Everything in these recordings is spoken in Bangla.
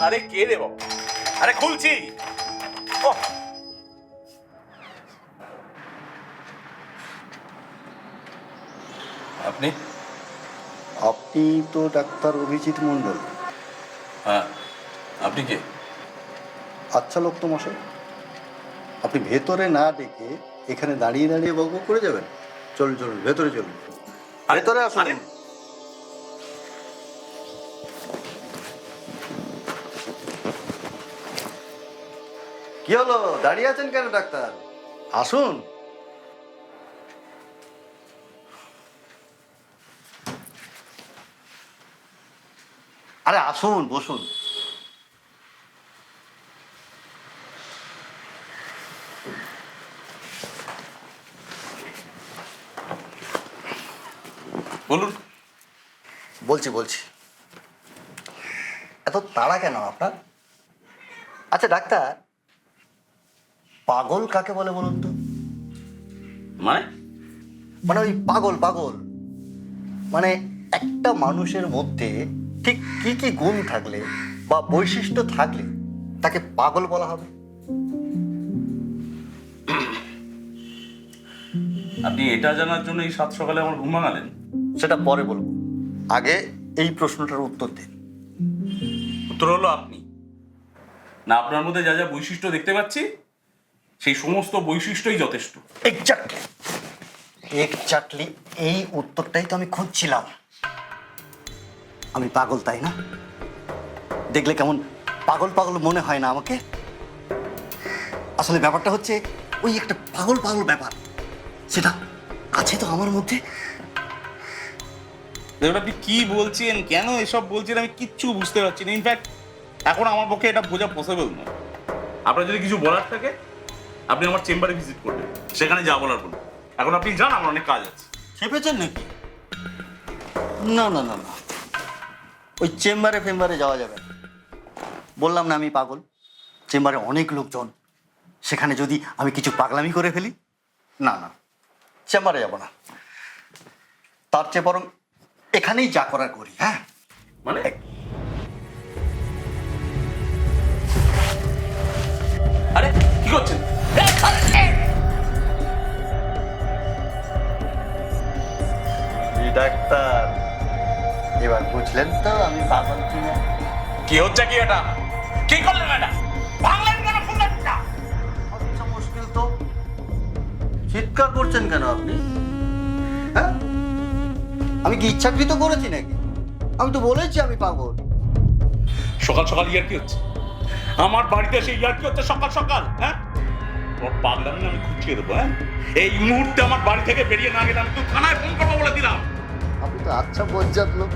আরে কে রে বাবা? আরে খুলছি। ও আপনি? আপনি তো ডাক্তার অভিজিৎ মণ্ডল। হ্যাঁ। আপনি কে? আচ্ছা লোক তো মশাই। আপনি ভেতরে না ডেকে এখানে দাঁড়িয়ে দাঁড়িয়ে বকব করে যাবেন? চলুন চলুন ভেতরে চলুন। ভেতরে আসুন। কি হলো? দাঁড়িয়ে আছেন কেন ডাক্তার? আসুন। আরে আসুন বসুন। বলুন। বলছি বলছি। এত তাড়া কেন আপনার? আচ্ছা ডাক্তার পাগল কাকে বলে বলুন তো? মানে? মানে ওই পাগল পাগল। মানে একটা মানুষের মধ্যে ঠিক কি কি গুণ থাকলে বা বৈশিষ্ট্য থাকলে তাকে পাগল বলা হবে? আপনি এটা জানার জন্য এই সাত সকালে আমার ঘুম ভাঙালেন? সেটা পরে বলব। আগে এই প্রশ্নটার উত্তর দিন। উত্তর হলো আপনি। না আপনার মধ্যে যা যা বৈশিষ্ট্য দেখতে পাচ্ছি সেই সমস্ত বৈশিষ্ট্যই যথেষ্ট। এক্স্যাক্টলি এক্স্যাক্টলি এই উত্তরটাই তো আমি খুঁজছিলাম। আমি পাগল তাই না? দেখলে কেমন পাগল পাগল মনে হয় না আমাকে? আসলে ব্যাপারটা হচ্ছে ওই একটা পাগল পাগল ব্যাপার। সেটা আছে তো আমার মধ্যে? দেখুন আপনি কি বলছেন কেন এসব বলছেন আমি কিচ্ছু বুঝতে পারছি না। ইনফ্যাক্ট এখন আমার পক্ষে এটা বোঝা পসিবল নয়। আপনার যদি কিছু বলার থাকে আপনি আমার চেম্বারে ভিজিট করবেন। সেখানে যা বলার বলুন। এখন আপনি যান আমার অনেক কাজ আছে। খেপেছেন নাকি? না না না না। ওই চেম্বারে ফেম্বারে যাওয়া যাবে না। বললাম না আমি পাগল। চেম্বারে অনেক লোকজন। সেখানে যদি আমি কিছু পাগলামি করে ফেলি? না না চেম্বারে যাব না। তার চেয়ে বরং এখানেই যা করার করি হ্যাঁ? মানে? আরে কি করছেন? ডাক্তার। এবার বুঝলেন তো আমি পাগল কিনা? কি হচ্ছে কি এটা? কি করলেন এটা? ভাঙলেন কেন ফুলটা আচ্ছা মুশকিল তো। চিৎকার করছেন কেন আপনি? হ্যাঁ? আমি কি ইচ্ছাকৃত করেছি নাকি? আমি তো বলেছি আমি পাগল। সকাল সকাল ইয়ার কি হচ্ছে? আমার বাড়িতে এসে ইয়ার কি হচ্ছে সকাল সকাল হ্যাঁ? ওর পাগলামি আমি খুঁচিয়ে দেবো হ্যাঁ? এই মুহূর্তে আমার বাড়ি থেকে বেরিয়ে না গেলে আমি তো থানায় ফোন করব বলে দিলাম। আচ্ছা বজ্জাত লোক।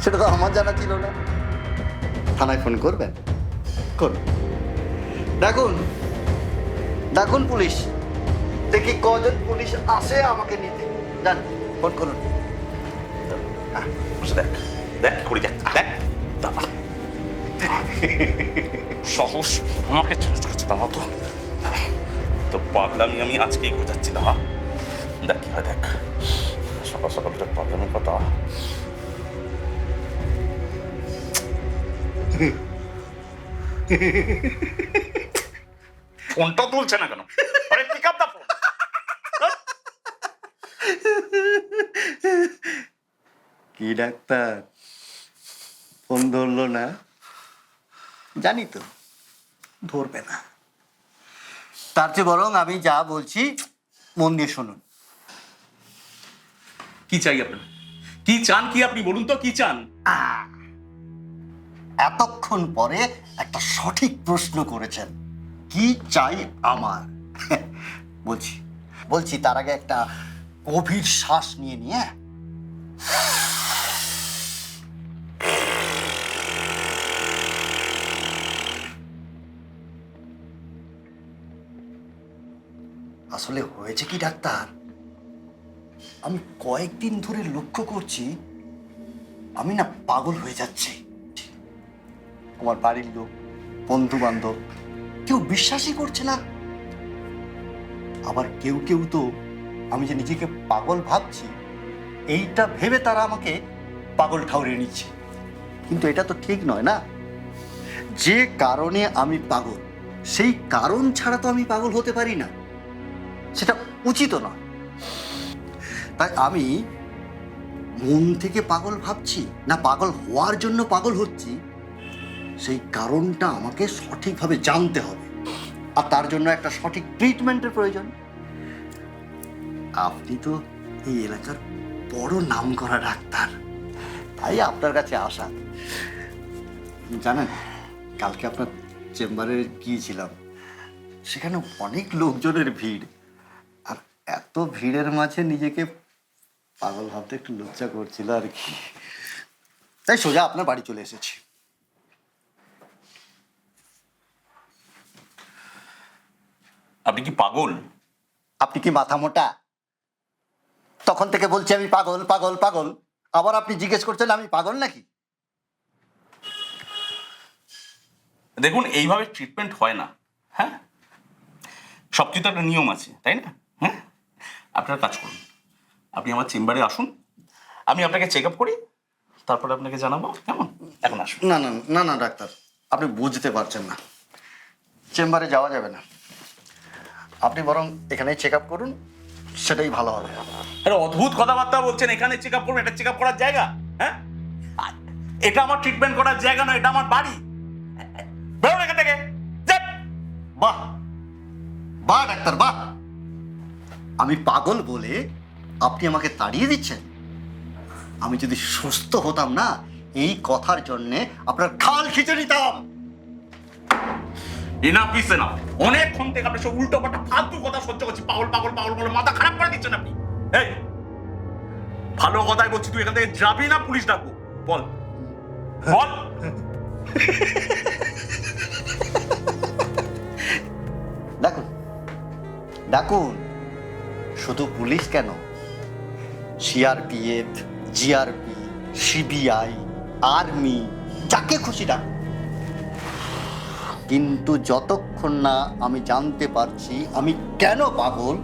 সেটা তো আমার জানা ছিল না। থানায় ফোন করবেন? করুন। দেখুন দেখুন পুলিশ। দেখি কজন পুলিশ আসে আমাকে নিতে। জান ফোন করুন। দেখ। দেখ করে দেখ। দেখ। দাঁড়া। সাহস আমাকে দাঁড়া তো। তো পাগলামি আমি আজকেই বোঝাচ্ছি দাঁড়া। দেখ কি হয় দেখ। সকাল সকাল তো পাগলামির কথা ফোনটা তুলছে না কেন আরে পিক আপ দা ফোন কি ডাক্তার ফোন ধরলো না জানি তো ধরবে না তার চেয়ে বরং আমি যা বলছি মন দিয়ে শুনুন কি চাই আপনার? কি চান কি আপনি বলুন তো, কি চান? এতক্ষণ পরে একটা সঠিক প্রশ্ন করেছেন। কি চাই আমার? বলছি বলছি তার আগে একটা গভীর শ্বাস নিয়ে নিয়ে। আসলে হয়েছে কি ডাক্তার? আমি কয়েকদিন ধরে লক্ষ্য করছি আমি না পাগল হয়ে যাচ্ছি। আমার বাড়ির লোক বন্ধু বান্ধব কেউ বিশ্বাসই করছে না। আবার কেউ কেউ তো আমি যে নিজেকে পাগল ভাবছি, এইটা ভেবে তারা আমাকে পাগল ঠাউরিয়ে নিচ্ছে। কিন্তু এটা তো ঠিক নয় না? যে কারণে আমি পাগল, সেই কারণ ছাড়া তো আমি পাগল হতে পারি না। সেটা উচিত নয়। তাই আমি মন থেকে পাগল ভাবছি না পাগল হওয়ার জন্য পাগল হচ্ছি, সেই কারণটা আমাকে সঠিকভাবে জানতে হবে। আর তার জন্য একটা সঠিক ট্রিটমেন্টের প্রয়োজন। আপনি তো এই এলাকার বড় নাম করা ডাক্তার। তাই আপনার কাছে আসা। জানেন, কালকে আপনার চেম্বারে গিয়েছিলাম। সেখানে অনেক লোকজনের ভিড়। আর এত ভিড়ের মাঝে নিজেকে পাগল ভাবতে একটু লজ্জা করছিল আর কি। তাই সোজা আপনার বাড়ি চলে এসেছি। আপনি কি পাগল? আপনি কি মাথা মোটা? তখন থেকে বলছি আমি পাগল পাগল পাগল। আবার আপনি জিজ্ঞেস করছেন আমি পাগল নাকি? দেখুন এইভাবে ট্রিটমেন্ট হয় না। হ্যাঁ? সব কিছু একটা নিয়ম আছে তাই না? হ্যাঁ? আপনার কাজ করুন। আপনি আমার চেম্বারে আসুন। আমি আপনাকে চেক আপ করি তারপরে আপনাকে জানাব। কেমন? এখন আসুন। না না না না ডাক্তার আপনি বুঝতে পারছেন না। চেম্বারে যাওয়া যাবে না। আপনি বরং এখানেই চেক আপ করুন সেটাই ভালো হবে। একটা অদ্ভুত কথাবার্তা বলছেন এখানে চেক আপ করবেন এটা চেক আপ করার জায়গা হ্যাঁ? এটা আমার ট্রিটমেন্ট করার জায়গা নয় এটা আমার বাড়ি। বেরোন এখান থেকে। বাহ বাহ ডাক্তার বাহ। আমি পাগল বলে আপনি আমাকে তাড়িয়ে দিচ্ছেন? আমি যদি সুস্থ হতাম না এই কথার জন্যে আপনার খাল খিচে নিতাম। এনাফ ইস এনাফ অনেকক্ষণ থেকে আপনি সব উল্টো পাল্টা ফালতু কথা সহ্য করছি। পাগল পাগল পাগল পাগল মাথা খারাপ করে দিচ্ছেন আপনি। এই ভালো কথাই বলছি তুই এখান থেকে যাবি না পুলিশ ডাকবো। বল। বল। ডাকুন ডাকুন শুধু পুলিশ কেন? সিআরপিএফ, জিআরপি, সিবিআই, আর্মি, যাকে খুশি ডাকুন কিন্তু যতক্ষণ না আমি জানতে পারছি আমি কেন পাগল,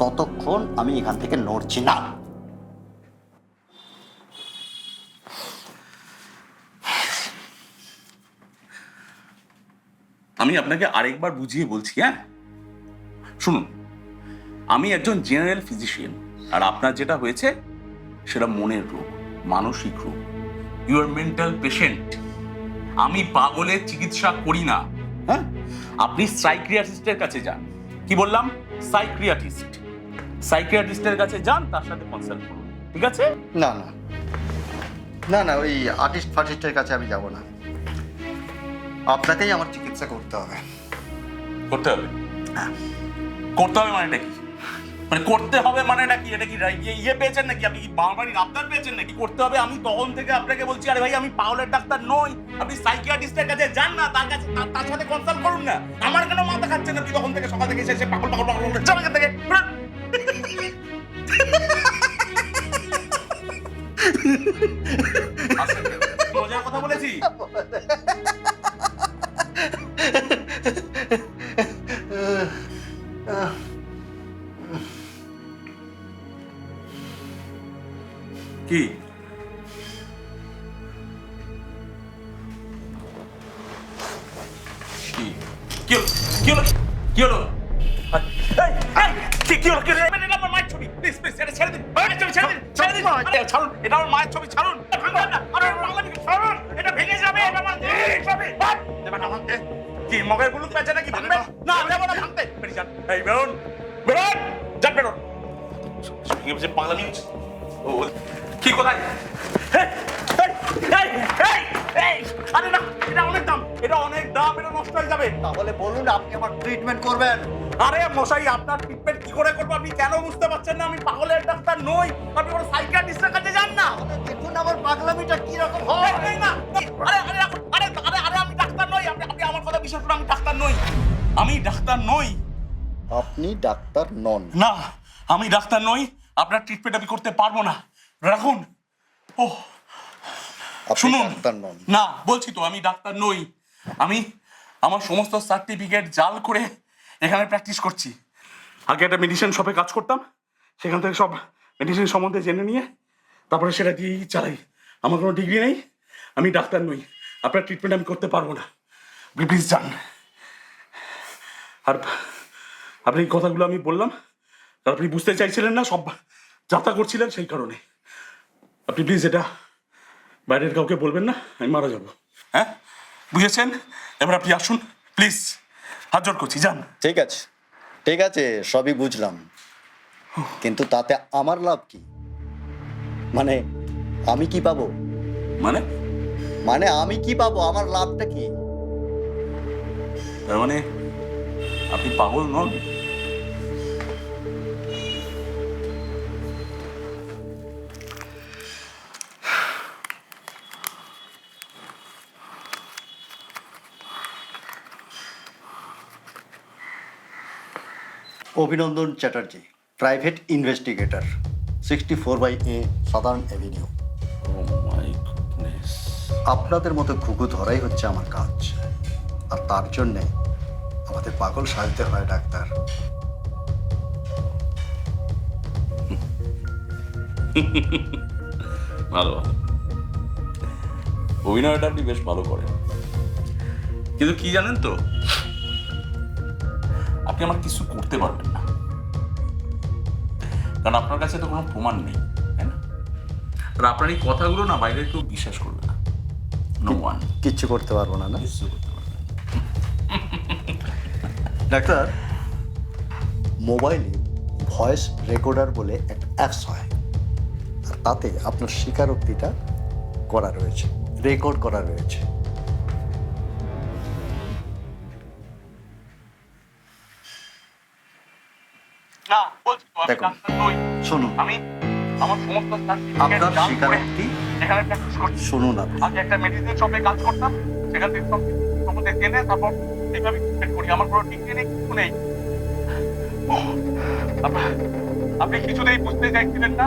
ততক্ষণ আমি এখান থেকে নড়ছি না। আমি আপনাকে আরেকবার বুঝিয়ে বলছি হ্যাঁ? শুনুন, আমি একজন জেনারেল ফিজিশিয়ান। আর আপনার যেটা হয়েছে সেটা মনের রোগ মানসিক রোগ। ইউ আর মেন্টাল পেশেন্ট আমি পাগলের চিকিৎসা করি না। হ্যাঁ? আপনি সাইক্রিয়াটিস্টের কাছে যান। কি বললাম? সাইক্রিয়াটিস্ট সাইক্রিয়াটিস্টের কাছে যান তার সাথে কনসাল্ট করুন। ঠিক আছে? না না। না না ওই আর্টিস্ট ফার্টিস্টের কাছে আমি যাব না। আপনাকেই আমার চিকিৎসা করতে হবে। করতে হবে? হ্যাঁ। করতে হবে মানেটা কি? মানে করতে হবে মানে নাকি? এটা কি ইয়ে- ইয়ে পেয়েছেন নাকি? আপনি কি বাড়ির আবদার পেয়েছেন নাকি? করতে হবে। আমি তখন থেকে আপনাকে বলছি, আরে ভাই, আমি পাওয়ালের ডাক্তার নই। আপনি সাইকিয়াট্রিস্টের কাছে যান না। তার কাছে তার- সাথে কনসাল্ট করুন না। আমার কেন মাথা খাচ্ছেন আপনি তখন থেকে সকাল থেকে এসে পাগল পাগল পাগল চল এখান থেকে। মজার কথা বলেছি। মগের গুলুক পেয়েছে নাকি ভাঙবে না। দেবো না ভাঙতে বেরিয়ে যান। এই বেরোন। বেরোন। যান বেরোন। ও কি কোথায়? আরে না এটা অনেক দাম। এটা অনেক দাম এটা নষ্ট হয়ে যাবে। তাহলে বলুন আপনি আমার ট্রিটমেন্ট করবেন। আরে মশাই আপনার ট্রিটমেন্ট কি করে করব? আপনি কেন বুঝতে পারছেন না? আমি পাগলের ডাক্তার নই। আপনি কোনো সাইকিয়াট্রিস্টের কাছে যান না। দেখুন আমার পাগলামিটা কি রকম হয় না। আরে আরে করুন আমি ডাক্তার নই। আমি ডাক্তার নই। আপনি ডাক্তার নন। না আমি ডাক্তার নই। আপনার ট্রিটমেন্ট আমি করতে পারব না। রাখুন। ও আপনি শুনুন। ডাক্তার নন। না বলছি তো আমি ডাক্তার নই। আমি আমার সমস্ত সার্টিফিকেট জাল করে এখানে প্র্যাকটিস করছি। আগে একটা মেডিসিন শপে কাজ করতাম। সেখান থেকে সব মেডিসিন সম্বন্ধে জেনে নিয়ে তারপরে সেটা দিয়েই চালাই। আমার কোনো ডিগ্রি নেই। আমি ডাক্তার নই। আপনার ট্রিটমেন্ট আমি করতে পারব না। আপনি প্লিজ যান। আর আপনি এই কথাগুলো আমি বললাম আর আপনি বুঝতে চাইছিলেন না সব যাত্রা করছিলেন সেই কারণে। আপনি প্লিজ এটা বাইরের কাউকে বলবেন না আমি মারা যাব। হ্যাঁ? বুঝেছেন? এবার আপনি আসুন প্লিজ হাত জোর করছি যান। ঠিক আছে। ঠিক আছে সবই বুঝলাম। কিন্তু তাতে আমার লাভ কি? মানে আমি কি পাবো? মানে? মানে আমি কি পাবো? আমার লাভটা কি? তার মানে আপনি পাগল নন? Abhinandan Chatterjee private investigator sixty four by A সাধারণ অ্যাভিনিউ। মাই আপনাদের মতো ঘুঘু ধরাই হচ্ছে আমার কাজ আর তার জন্যে আমাদের পাগল সাজতে হয় ডাক্তার। ভালো। ভালো অভিনয়টা আপনি বেশ ভালো করেন কিন্তু কি জানেন তো? আপনি আমার কিছু করতে পারবেন না। কারণ আপনার কাছে তো কোনো প্রমাণ নেই তাই না? আর আপনার এই কথাগুলো না বাইরের কেউ বিশ্বাস করবে না। নো ওয়ান কিচ্ছু করতে পারব না না? কিছু করতে ডাক্তার মোবাইলে ভয়েস রেকর্ডার বলে একটা অ্যাপস হয়। আর তাতে আপনার স্বীকারোক্তিটা করা রয়েছে রেকর্ড করা রয়েছে। দেখুন। শুনুন। আমি আমার সমস্ত আপনার স্বীকারোক্তি এখানে প্র্যাকটিস করছি। শুনুন আপনি। আগে একটা মেডিসিন শপে কাজ করতাম সেখান থেকে সম্বন্ধে জেনে তারপর ট্রিটমেন্ট করি, আমার কোনো ডিগ্রি নেই, কিছু নেই। আপনি কিছুতেই বুঝতে চাইছিলেন না?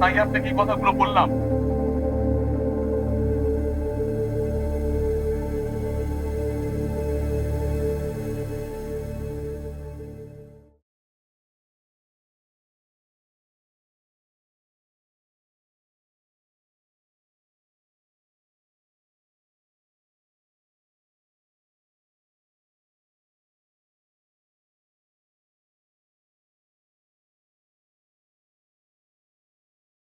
তাই আপনাকে এই কথাগুলো বললাম।